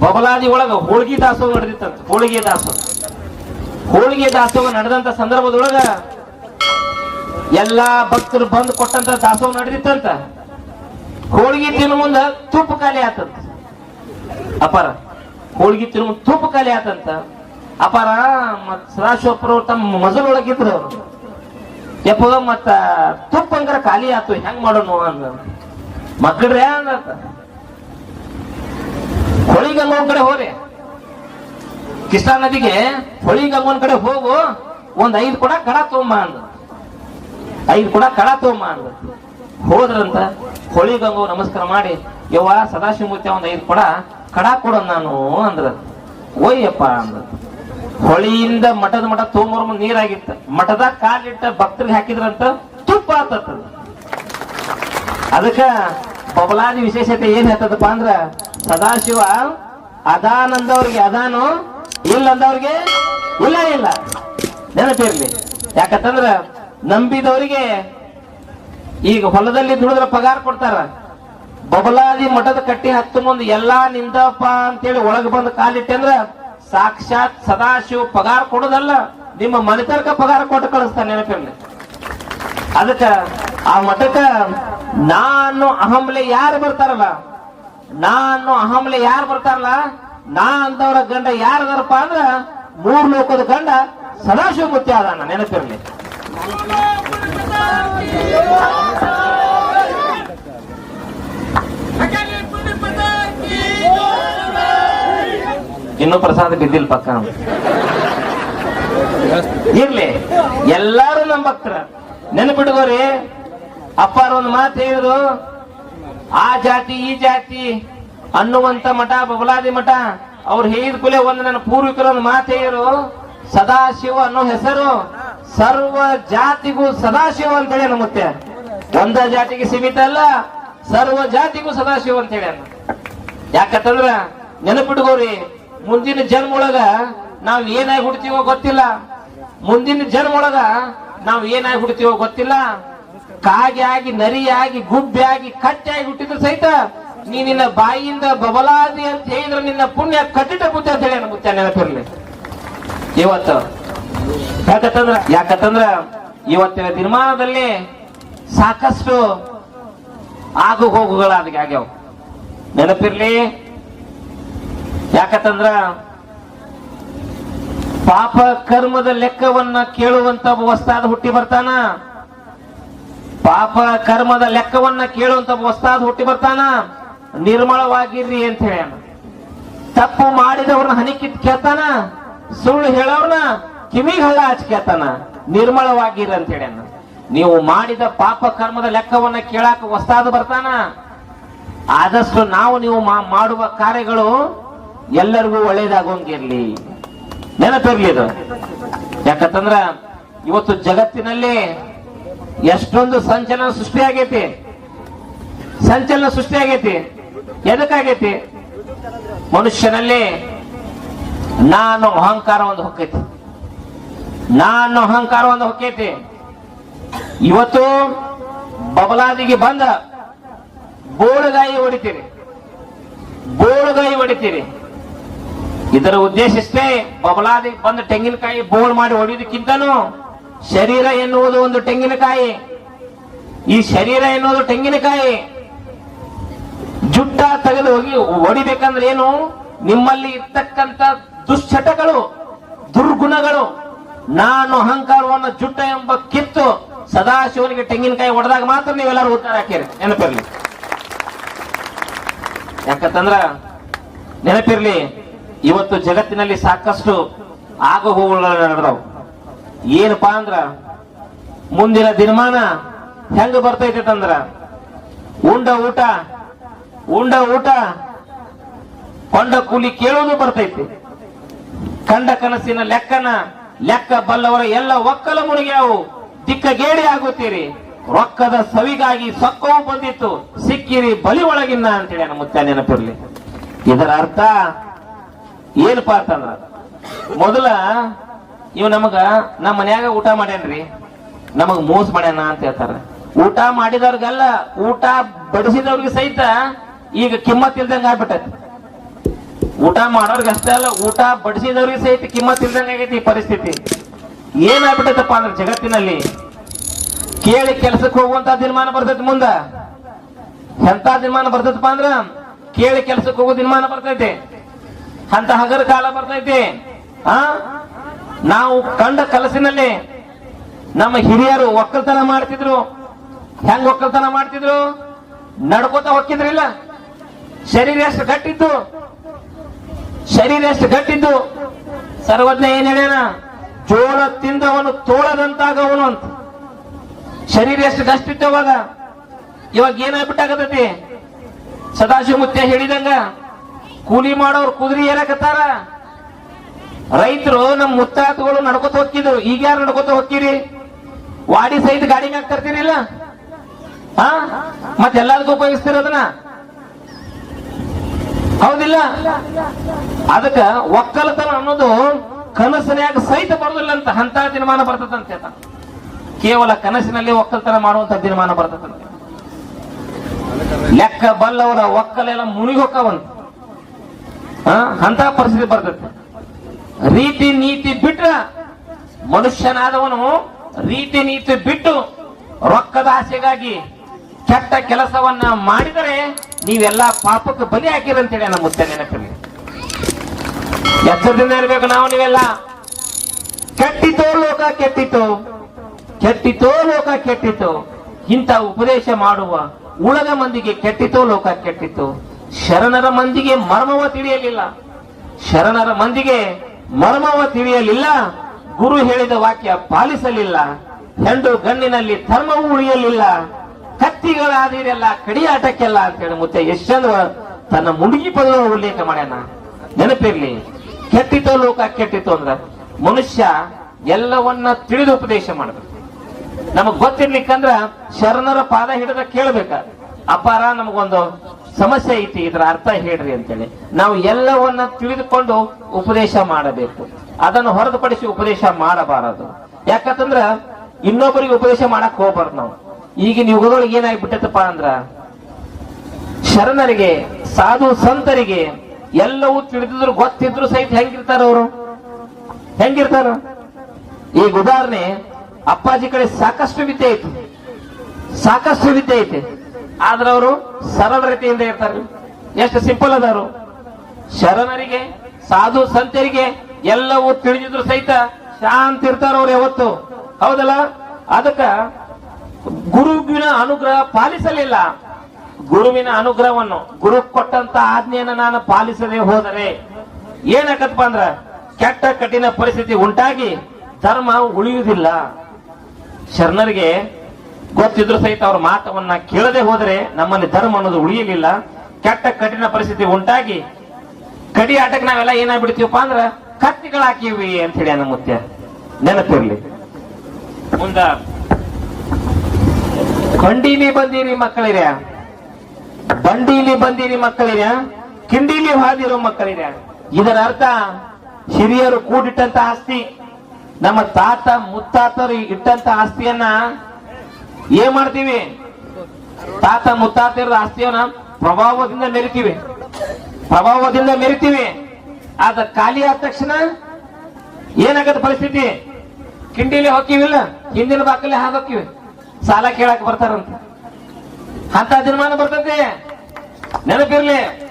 ಬಬಲಾದಿ ಒಳಗ ಹೋಳಿಗೆ ದಾಸೋಹ ನಡೆದಿತ್ತಂತ, ಹೋಳಿಗೆ ದಾಸೋಹ. ಹೋಳಿಗೆ ದಾಸೋಹ ನಡೆದಂತ ಸಂದರ್ಭದೊಳಗ ಎಲ್ಲಾ ಭಕ್ತರು ಬಂದು ಕೊಟ್ಟಂತ ದಾಸೋಹ ನಡೆದಿತ್ತಂತ. ಹೋಳಿಗೆ ತಿನ್ನು ಮುಂದ ತುಪ್ಪ ಖಾಲಿ ಆತಂತ. ಅಪಾರ. ಹೋಳಿಗೆ ತಿನ್ನು ಮುಂದ ತುಪ್ಪ ಖಾಲಿ ಆತಂತ. ಅಪಾರ, ಮತ್ ಸದಾಶಿವಪ್ಪರು ತಮ್ಮ ಮಜಲೊಳಗಿದ್ರು ಅವರು. ಯಪ್ಪ, ಮತ್ತ ತುಪ್ಪ ಅಂಗ್ರ ಖಾಲಿ ಆತು, ಹೆಂಗ್ ಮಾಡೋಣ ಅಂದ. ಮಕ್ಕಳ್ರೆ ಅಂದ ಹೊಳಿಗಂಗೋನ್ ಕಡೆ ಹೋರಿ ಕೃಷ್ಣಾ ನದಿಗೆ ಹೊಳಿಗಂಗೋನ್ ಕಡೆ ಹೋಗು, ಒಂದ್ ಐದು ಕೊಡ ಕಡ ತೊಗೊಂಬ ಅಂದ. ಐದು ಕೊಡ ಕಡ ತೊಗೊಂಬ ಅಂದ. ಹೋದ್ರಂತ ಹೊಳಿಗಂಗೋ ನಮಸ್ಕಾರ ಮಾಡಿ, ಯವ್ವ ಸದಾಶಿವಮೂರ್ತಿ ಒಂದ್ ಐದು ಕೊಡ ಕಡ ಕೊಡ ನಾನು ಅಂದ್ರ. ಓಯ್ಯಪ್ಪ ಅಂದ. ಹೊಳಿಯಿಂದ ಮಠದ ಮಠ ತೊಗೊಂಬರ್ ಮುಂದ್ ನೀರಾಗಿತ್ತ. ಮಠದಾಗ ಕಾಲಿಟ್ಟ ಭಕ್ತರಿಗೆ ಹಾಕಿದ್ರಂತ ತುಪ್ಪ ಅದಕ್ಕ ಬಬಲಾದಿ ವಿಶೇಷತೆ ಏನ್ ಹೇಳ್ತದಪ್ಪ ಅಂದ್ರ ಸದಾಶಿವ ಅದಾನಂದವ್ರಿಗೆ ಅದಾನು, ಇಲ್ಲಂದವ್ರಿಗೆ ಇಲ್ಲ ಇಲ್ಲ. ನೆನಪಿರ್ಲಿ. ಯಾಕಂತಂದ್ರ ನಂಬಿದವರಿಗೆ ಈಗ ಹೊಲದಲ್ಲಿ ದುಡಿದ್ರ ಪಗಾರ ಕೊಡ್ತಾರ. ಬಬಲಾದಿ ಮಠದ ಕಟ್ಟಿ ಹತ್ತು ಮುಂದೆ, ಎಲ್ಲಾ ನಿಂದಪ್ಪ ಅಂತೇಳಿ ಒಳಗೆ ಬಂದು ಕಾಲಿಟ್ಟೆ ಅಂದ್ರ ಸಾಕ್ಷಾತ್ ಸದಾಶಿವ ಪಗಾರ ಕೊಡೋದಲ್ಲ, ನಿಮ್ಮ ಮನೆತರ್ಕ ಪಗಾರ ಕೊಟ್ಟು ಕಳಿಸ್ತಾನೆ ನೆನಪಿರ್ಲಿ. ಅದಕ್ಕ ಆ ಮಠಕ್ಕ ನಾನು ಅಹಂಲೆ ಯಾರು ಬರ್ತಾರಲ್ಲ ನಾನು ಅಹಮ್ಲೆ ಯಾರು ಬರ್ತಾರಲ್ಲ? ನಾ ಅಂತವ್ರ ಗಂಡ ಯಾರದಪ್ಪ ಅಂದ್ರ ಮೂರ್ ಲೋಕದ ಗಂಡ ಸದಾಶಿವ ಮುತ್ಯ ಅದಾನ ನೆನಪಿರ್ಲಿ. ಇನ್ನೂ ಪ್ರಸಾದ ಬಿದ್ದಿಲ್ ಪಕ್ಕ. ಇರ್ಲಿ. ಎಲ್ಲಾರು ನಮ್ಮ ಭಕ್ತರ. ನೆನಪಿಟ್ಕೋರಿ. ಅಪ್ಪಾರ ಒಂದು ಮಾತು ಹೇಳಿದ್ರು. ಆ ಜಾತಿ, ಈ ಜಾತಿ ಅನ್ನುವಂತ ಮಠ, ಬಬಲಾದಿ ಮಠ, ಅವ್ರು ಹೇಳಿದ ಕೂಲೆ ಒಂದು ನನ್ನ ಪೂರ್ವಿಕರ ಮಾತೆಯರು ಮಾತು ಸದಾಶಿವ ಅನ್ನೋ ಹೆಸರು ಸರ್ವ ಜಾತಿಗೂ ಸದಾಶಿವ ಅಂತ ಹೇಳಿ ಮತ್ತೆ ಒಂದ ಜಾತಿಗೆ ಸೀಮಿತ ಅಲ್ಲ, ಸರ್ವ ಜಾತಿಗೂ ಸದಾಶಿವ ಅಂತೇಳಿ ಅನ್ನ. ಯಾಕಂತಂದ್ರ ನೆನಪಿಟ್ಕೋರಿ ಮುಂದಿನ ಜನ್ಮ ಒಳಗ ನಾವ್ ಏನಾಗಿ ಹುಡ್ತೀವೋ ಗೊತ್ತಿಲ್ಲ. ಮುಂದಿನ ಜನ್ಮ ಒಳಗ ನಾವ್ ಏನಾಗಿ ಹುಡ್ತೀವೋ ಗೊತ್ತಿಲ್ಲ. ಕಾಗೆ ಆಗಿ ನರಿಯಾಗಿ, ಗುಬ್ಬಿಯಾಗಿ ಆಗಿ ಕಟ್ಟೆ ಆಗಿ ಹುಟ್ಟಿದ್ರು ಸಹಿತ ನೀ ನಿನ್ನ ಬಾಯಿಯಿಂದ ಬಬಲಾದಿ ಅಂತ ಹೇಳಿದ್ರೆ ನಿನ್ನ ಪುಣ್ಯ ಕಟ್ಟಿಟ ಬುದ್ಧಿ ಅಂತ ಹೇಳಿ ಮುತ್ತೆ ನೆನಪಿರ್ಲಿ. ಇವತ್ತು ಯಾಕಂತಂದ್ರ ಯಾಕಂತಂದ್ರ ಇವತ್ತಿನ ದಿನಮಾನದಲ್ಲಿ ಸಾಕಷ್ಟು ಆಗು ಹೋಗುಗಳ ಆಗ್ಯಾವ. ನೆನಪಿರ್ಲಿ? ಯಾಕಂತಂದ್ರ ಪಾಪ ಕರ್ಮದ ಲೆಕ್ಕವನ್ನ ಕೇಳುವಂತ ವಸ್ತಾದ ಹುಟ್ಟಿ ಬರ್ತಾನ. ಪಾಪ ಕರ್ಮದ ಲೆಕ್ಕವನ್ನ ಕೇಳುವಂತ ಹೊಸ್ತಾದ ಹುಟ್ಟಿ ಬರ್ತಾನ? ನಿರ್ಮಳವಾಗಿರ್ರಿ ಅಂತ ಹೇಳ ತಪ್ಪು ಮಾಡಿದವ್ರನ್ನ ಹನಿಕಿತ್ ಕೇಳ್ತಾನ? ಸುಳ್ಳು ಹೇಳೋರ್ನ ಕಿವಿಗೆ ಹಳ್ಳ ಹಚ್ಚಿ ಕೇಳ್ತಾನ? ನಿರ್ಮಳವಾಗಿರ್ರಿ ಅಂತ ಹೇಳ ನೀವು ಮಾಡಿದ ಪಾಪ ಕರ್ಮದ ಲೆಕ್ಕವನ್ನ ಕೇಳಾಕ ಹೊಸ್ತಾದ ಬರ್ತಾನ? ಆದಷ್ಟು ನಾವು ನೀವು ಮಾಡುವ ಕಾರ್ಯಗಳು ಎಲ್ಲರಿಗೂ ಒಳ್ಳೇದಾಗೋಂಗಿರ್ಲಿ ನೆನಪಿರ್ಲಿ ಇದು. ಯಾಕಂತಂದ್ರ ಇವತ್ತು ಜಗತ್ತಿನಲ್ಲಿ ಎಷ್ಟೊಂದು ಸಂಚಲನ ಸೃಷ್ಟಿ ಆಗೈತಿ ಸಂಚಲನ ಸೃಷ್ಟಿ ಆಗೈತಿ ಎದಕ್ಕಾಗೈತಿ? ಮನುಷ್ಯನಲ್ಲಿ ನಾನು ಅಹಂಕಾರ ಒಂದು ಹೊಕ್ಕೈತಿ. ನಾನು ಅಹಂಕಾರ ಒಂದು ಹೊಕ್ಕೈತಿ. ಇವತ್ತು ಬಬಲಾದಿಗೆ ಬಂದ ಬೋಳುಗಾಯಿ ಹೊಡಿತೀರಿ. ಬೋಳುಗಾಯಿ ಹೊಡಿತೀರಿ. ಇದರ ಉದ್ದೇಶ ಬಂದ ಬಂದು ತೆಂಗಿನಕಾಯಿ ಬೋಳ್ ಮಾಡಿ ಹೊಡೆಯೋದಕ್ಕಿಂತನೂ ಶರೀರ ಎನ್ನುವುದು ಒಂದು ತೆಂಗಿನಕಾಯಿ. ಈ ಶರೀರ ಎನ್ನುವುದು ತೆಂಗಿನಕಾಯಿ. ಜುಟ್ಟ ತೆಗೆದು ಹೋಗಿ ಹೊಡಿಬೇಕಂದ್ರೆ ಏನು? ನಿಮ್ಮಲ್ಲಿ ಇರ್ತಕ್ಕಂಥ ದುಶ್ಚಟಗಳು, ದುರ್ಗುಣಗಳು, ನಾನು ಅಹಂಕಾರವನ್ನು ಜುಟ್ಟ ಎಂಬ ಕಿತ್ತು ಸದಾಶಿವನಿಗೆ ತೆಂಗಿನಕಾಯಿ ಹೊಡೆದಾಗ ಮಾತ್ರ ನೀವೆಲ್ಲರೂ ಉತ್ತರ ಹಾಕಿರಿ. ನೆನಪಿರ್ಲಿ. ಯಾಕಂತಂದ್ರ, ನೆನಪಿರ್ಲಿ, ಇವತ್ತು ಜಗತ್ತಿನಲ್ಲಿ ಸಾಕಷ್ಟು ಆಗು ಹೋಗುಗಳು ನಡೆದವು. ಏನಪ್ಪಾ ಅಂದ್ರ? ಮುಂದಿನ ದಿನಮಾನ ಹೆಂಗ ಬರ್ತೈತೆ ಅಂದ್ರ ಉಂಡ ಊಟ ಉಂಡ ಊಟ, ಕೊಂಡ ಕೂಲಿ ಕೇಳೋದು ಬರ್ತೈತಿ. ಕಂಡ ಕನಸಿನ ಲೆಕ್ಕನ, ಲೆಕ್ಕ ಬಲ್ಲವರ ಎಲ್ಲ ಒಕ್ಕಲ ಮುಳುಗ್ಯಾವು ದಿಕ್ಕಗೇಡಿ ಆಗುತ್ತೀರಿ. ರೊಕ್ಕದ ಸವಿಗಾಗಿ ಸೊಕ್ಕವು ಬಂದಿತ್ತು. ಸಿಕ್ಕಿರಿ ಬಲಿ ಒಳಗಿನ್ನ ಅಂತೇಳಿ ನಮ್ಮ ಮುತ್ತ ನೆನಪಿರ್ಲಿ. ಇದರ ಅರ್ಥ ಏನಪ್ಪಾ ಅಂತಂದ್ರ? ಮೊದಲ ಇವ್ ನಮಗ ನಮ್ಮ ಮನ್ಯಾಗ ಊಟ ಮಾಡ್ಯಾನ್ರಿ? ನಮಗ್ ಮೋಸ ಮಾಡ್ಯಾನ ಅಂತ ಹೇಳ್ತಾರ. ಊಟ ಮಾಡಿದವ್ರಿಗೆಲ್ಲ, ಊಟ ಬಡಿಸಿದವ್ರಿಗೆ ಸಹಿತ ಈಗ ಕಿಮ್ಮತ್ ಇಲ್ದಂಗ ಆಗ್ಬಿಟ್ಟೈತಿ. ಊಟ ಮಾಡೋರ್ಗೆ ಅಷ್ಟೇ ಅಲ್ಲ, ಊಟ ಬಡಿಸಿದವ್ರಿಗೆ ಸಹಿತ ಕಿಮ್ಮತ್ ಇಲ್ದಂಗ ಆಗೈತಿ ಈ ಪರಿಸ್ಥಿತಿ. ಏನಾಗ್ಬಿಟ್ಟೈತಪ್ಪ ಅಂದ್ರೆ ಜಗತ್ತಿನಲ್ಲಿ ಕೇಳಿ ಕೆಲಸಕ್ಕೆ ಹೋಗುವಂತ ದಿನಮಾನ ಬರ್ತೈತಿ ಮುಂದ. ಎಂತ ದಿನಮಾನ ಬರ್ತೈತಪ್ಪ ಅಂದ್ರ ಕೇಳಿ ಕೆಲಸಕ್ಕೆ ಹೋಗೋ ದಿನಮಾನ ಬರ್ತೈತಿ. ಅಂತ ಹಗರ ಕಾಲ ಬರ್ತೈತಿ. ಆ? ನಾವು ಕಂಡ ಕಲಸಿನಲ್ಲಿ ನಮ್ಮ ಹಿರಿಯರು ಒಕ್ಕಲ್ತನ ಮಾಡ್ತಿದ್ರು. ಹೆಂಗ್ ಒಕ್ಕಲ್ತನ ಮಾಡ್ತಿದ್ರು? ನಡ್ಕೋತ ಹೋಗಿದ್ರಿಲ್ಲ ಶರೀರ ಎಷ್ಟು ಗಟ್ಟಿದ್ದು ಶರೀರ ಎಷ್ಟು ಗಟ್ಟಿದ್ದು ಸರ್ವಜ್ಞ ಏನ್ ಹೇಳ್ಯಾನ? ಜೋಳ ತಿಂದವನು ತೋಳದಂತಾಗವನು ಅಂತ. ಶರೀರ ಎಷ್ಟು ಗಷ್ಟಿತ್ತು ಅವಾಗ? ಇವಾಗ ಏನಾಗ್ಬಿಟ್ಟಾಗತೈತಿ? ಸದಾಶಿವ ಮುತ್ಯ ಹೇಳಿದಂಗ, ಕೂಲಿ ಮಾಡೋರು ಕುದುರೆ ಏರಕತ್ತಾರ? ರೈತರು ನಮ್ಮ ಮುತ್ತಾತಗಳು ನಡ್ಕೋತ ಹೋಗ್ತಿದ್ರು. ಈಗ ಯಾರು ನಡ್ಕೋತ ಹೋಗ್ತೀರಿ? ವಾಡಿ ಸಹಿತ ಗಾಡಿ ಮ್ಯಾಗ ತರ್ತೀರಿಲ್ಲ? ಹಾ ಮತ್ತೆಲ್ಲದಕ್ಕೂ ಉಪಯೋಗಿಸ್ತಿರೋದನ್ನ ಹೌದಿಲ್ಲ? ಅದಕ್ಕ ಒಕ್ಕಲತನ ಅನ್ನೋದು ಕನಸಿನ್ಯಾಗ ಸಹಿತ ಬರೋದಿಲ್ಲ ಅಂತ ಅಂತ ದಿನಮಾನ ಬರ್ತದಂತೆ. ಕೇವಲ ಕನಸಿನಲ್ಲಿ ಒಕ್ಕಲ್ತನ ಮಾಡುವಂತ ದಿನಮಾನ ಬರ್ತದಂತೆ. ಲೆಕ್ಕ ಬಲ್ಲವರ ಒಕ್ಕಲೆಲ್ಲ ಮುನಿಗಿ ಹೊಕ್ಕವಂತ ಅಂತ ಪರಿಸ್ಥಿತಿ ಬರ್ತೈತೆ. ರೀತಿ ನೀತಿ ಬಿಟ್ರ ಮನುಷ್ಯನಾದವನು ರೀತಿ ನೀತಿ ಬಿಟ್ಟು ರೊಕ್ಕದ ಆಸೆಗಾಗಿ ಕೆಟ್ಟ ಕೆಲಸವನ್ನ ಮಾಡಿದರೆ ನೀವೆಲ್ಲ ಪಾಪಕ್ಕೆ ಬಲಿ ಹಾಕಿರಂತೇಳಿ ನಮ್ಮ ಮುತ್ತೆ ನೆನಪಲ್ಲಿ ಎಚ್ಚರದಿಂದ ಇರ್ಬೇಕು ನಾವು ನೀವೆಲ್ಲ. ಕೆಟ್ಟಿತೋ ಲೋಕ ಕೆಟ್ಟಿತು. ಕೆಟ್ಟಿತೋ ಲೋಕ ಕೆಟ್ಟಿತು. ಇಂಥ ಉಪದೇಶ ಮಾಡುವ ಉಳಗ ಮಂದಿಗೆ ಕೆಟ್ಟಿತೋ ಲೋಕ ಕೆಟ್ಟಿತು. ಶರಣರ ಮಂದಿಗೆ ಮರ್ಮವ ತಿಳಿಯಲಿಲ್ಲ. ಶರಣರ ಮಂದಿಗೆ ಮರ್ಮವ ತಿಳಿಯಲಿಲ್ಲ ಗುರು ಹೇಳಿದ ವಾಕ್ಯ ಪಾಲಿಸಲಿಲ್ಲ, ಹೆಂಡು ಗಣ್ಣಿನಲ್ಲಿ ಧರ್ಮವೂ ಉಳಿಯಲಿಲ್ಲ, ಕತ್ತಿಗಳಾದಿರೆಲ್ಲ ಕಡಿಯಾಟಕ್ಕೆಲ್ಲ ಅಂತೇಳಿ ಮುತ್ತೆ ಎಷ್ಟಂದ್ರ ತನ್ನ ಮುಡುಗಿ ಪದ ಉಲ್ಲೇಖ ಮಾಡ್ಯಾನ. ನೆನಪಿರ್ಲಿ, ಕೆಟ್ಟಿತೋ ಲೋಕ ಕೆಟ್ಟಿತು ಅಂದ್ರ ಮನುಷ್ಯ ಎಲ್ಲವನ್ನ ತಿಳಿದು ಉಪದೇಶ ಮಾಡಬೇಕು. ನಮಗ್ ಗೊತ್ತಿರ್ಲಿಕ್ಕಂದ್ರ ಶರಣರ ಪಾದ ಹಿಡಿದ ಕೇಳ್ಬೇಕ. ಅಪಾರ ನಮಗೊಂದು ಸಮಸ್ಯೆ ಐತಿ, ಇದರ ಅರ್ಥ ಹೇಳ್ರಿ ಅಂತೇಳಿ. ನಾವು ಎಲ್ಲವನ್ನ ತಿಳಿದುಕೊಂಡು ಉಪದೇಶ ಮಾಡಬೇಕು. ಅದನ್ನು ಹೊರತುಪಡಿಸಿ ಉಪದೇಶ ಮಾಡಬಾರದು. ಯಾಕಂತಂದ್ರ ಇನ್ನೊಬ್ಬರಿಗೆ ಉಪದೇಶ ಮಾಡಕ್ ಹೋಗ್ಬಾರ್ದು ನಾವು. ಈಗಿನ ಯುಗದೊಳಗೆ ಏನಾಗ್ಬಿಟ್ಟೈತಪ್ಪ ಅಂದ್ರ, ಶರಣರಿಗೆ, ಸಾಧು ಸಂತರಿಗೆ ಎಲ್ಲವೂ ತಿಳಿದಿದ್ರು ಗೊತ್ತಿದ್ರು ಸಹಿತ ಹೆಂಗಿರ್ತಾರ ಅವರು? ಹೆಂಗಿರ್ತಾರ? ಈಗ ಉದಾಹರಣೆ, ಅಪ್ಪಾಜಿ ಕಡೆ ಸಾಕಷ್ಟು ವಿದ್ಯೆ ಐತಿ. ಸಾಕಷ್ಟು ವಿದ್ಯೆ ಐತಿ. ಆದ್ರೆ ಅವರು ಸರಳ ರೀತಿಯಿಂದ ಇರ್ತಾರೆ. ಎಷ್ಟು ಸಿಂಪಲ್ ಅದಾರು ಶರಣರಿಗೆ, ಸಾಧು ಸಂತರಿಗೆ ಎಲ್ಲವೂ ತಿಳಿದಿದ್ರು ಸಹಿತ ಶಾಂತ ಇರ್ತಾರ ಅವ್ರು ಯಾವತ್ತು. ಹೌದಲ್ಲ? ಅದಕ್ಕ ಗುರುವಿನ ಅನುಗ್ರಹ ಪಾಲಿಸಲಿಲ್ಲ. ಗುರುವಿನ ಅನುಗ್ರಹವನ್ನು, ಗುರು ಕೊಟ್ಟಂತ ಆಜ್ಞೆಯನ್ನು ನಾನು ಪಾಲಿಸದೆ ಹೋದರೆ ಏನಾಗತ್ತಪ್ಪ ಅಂದ್ರ ಕೆಟ್ಟ ಕಠಿಣ ಪರಿಸ್ಥಿತಿ ಉಂಟಾಗಿ ಧರ್ಮ ಉಳಿಯುವುದಿಲ್ಲ. ಶರಣರಿಗೆ ಗೊತ್ತಿದ್ರು ಸಹಿತ ಅವರ ಮಾತವನ್ನ ಕೇಳದೆ ಹೋದರೆ ನಮ್ಮಲ್ಲಿ ಧರ್ಮ ಅನ್ನೋದು ಉಳಿಯಲಿಲ್ಲ. ಕೆಟ್ಟ ಕಠಿಣ ಪರಿಸ್ಥಿತಿ ಉಂಟಾಗಿ ಕಡಿ ಆಟಕ್ಕೆ ನಾವೆಲ್ಲ ಏನಾಗ್ಬಿಡ್ತೀವಪ್ಪ ಅಂದ್ರ ಕತ್ತಿಗಳು ಹಾಕಿವಿ ಅಂತ ಹೇಳಿ ನಮ್ಮ ಮುತ್ಯ ನೆನಪಿರ್ಲಿ. ಮುಂದ ಬಂಡೀಲಿ ಬಂದೀರಿ ಮಕ್ಕಳಿರ. ಬಂಡೀಲಿ ಬಂದೀರಿ ಮಕ್ಕಳಿರ. ಕಿಂಡೀಲಿ ಹಾದಿರೋ ಮಕ್ಕಳಿರ. ಇದರ ಅರ್ಥ ಹಿರಿಯರು ಕೂಡಿಟ್ಟಂತ ಆಸ್ತಿ, ನಮ್ಮ ತಾತ, ಮುತ್ತಾತರು ಇಟ್ಟಂತ ಆಸ್ತಿಯನ್ನ ಏನ್ ಮಾಡ್ತೀವಿ? ತಾತ ಮುತ್ತಾತರ ಆಸ್ತಿಯನ್ನ ಪ್ರಭಾವದಿಂದ ಮೆರಿತೀವಿ. ಪ್ರಭಾವದಿಂದ ಮೆರಿತೀವಿ. ಅದ ಖಾಲಿ ಆದ ತಕ್ಷಣ ಏನಾಗತ್ತ ಪರಿಸ್ಥಿತಿ? ಕಿಂಡಿಲಿ ಹೋಗಿವಿಲ್ಲ ಹಿಂದಿನ ಬಾಕಲ್ಲಿ ಹಾಕಿವಿ ಸಾಲ ಕೇಳಕ್ ಬರ್ತಾರಂತ. ಅಂತ ದಿನಮಾನ ಬರ್ತದೆ ನೆನಪಿರ್ಲಿ.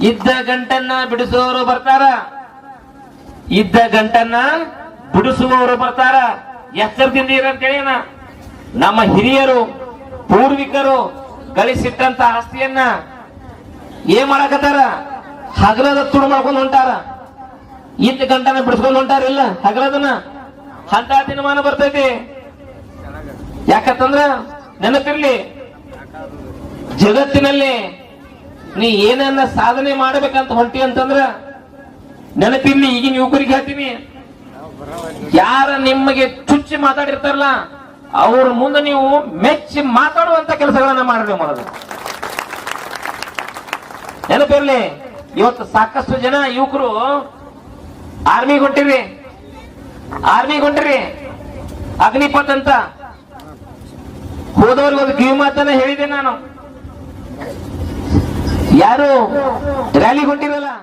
ಇದ್ದ ಗಂಟನ್ನ ಬಿಡಿಸುವವರು ಬರ್ತಾರ. ಇದ್ದ ಗಂಟನ್ನ ಬಿಡಿಸುವವರು ಬರ್ತಾರ. ಎಚ್ಚರದಿಂದ ಇರಂತೇಳಿ ನಮ್ಮ ಹಿರಿಯರು, ಪೂರ್ವಿಕರು ಗಳಿಸಿಟ್ಟಂತ ಆಸ್ತಿಯನ್ನ ಏನ್ ಮಾಡಕತ್ತಾರ? ಹಗಲದ ತುಡು ಮಾಡ್ಕೊಂಡು ಹೊಂಟಾರ. ಇದ್ದ ಗಂಟನ ಬಿಡಿಸ್ಕೊಂಡು ಹೊಂಟಾರಿಲ್ಲ ಹಗಲದನ್ನ? ಅಂತ ದಿನಮಾನ ಬರ್ತೈತಿ. ಯಾಕಂತಂದ್ರ ನೆನಪಿರ್ಲಿ, ಜಗತ್ತಿನಲ್ಲಿ ನೀ ಏನನ್ನ ಸಾಧನೆ ಮಾಡಬೇಕಂತ ಹೊಂಟಿ ಅಂತಂದ್ರ ನೆನಪಿರ್ಲಿ, ಈಗಿನ ಯುವಕರಿಗೆ ಹೇಳ್ತೀನಿ. ಯಾರ ನಿಮಗೆ ಚುಚ್ಚಿ ಮಾತಾಡಿರ್ತಾರಲ್ಲ ಅವ್ರ ಮುಂದೆ ನೀವು ಮೆಚ್ಚಿ ಮಾತಾಡುವಂತ ಕೆಲಸಗಳನ್ನ ಮಾಡ್ರಿ ಮೊದಲು. ನೆನಪಿರ್ಲಿ ಇವತ್ತು ಸಾಕಷ್ಟು ಜನ ಯುವಕರು ಆರ್ಮಿ ಹೊಂಟಿರಿ. ಆರ್ಮಿ ಹೊಂಟಿರಿ. ಅಗ್ನಿಪಥ್ ಅಂತ. ಹೋದವ್ರಿಗೆ ಒಂದು ಕಿವಿ ಮಾತನ್ನ ಹೇಳಿದೆ ನಾನು. ಯಾರು ರ್ಯಾಲಿ ಹೊಂಟಿರಲ್ಲ?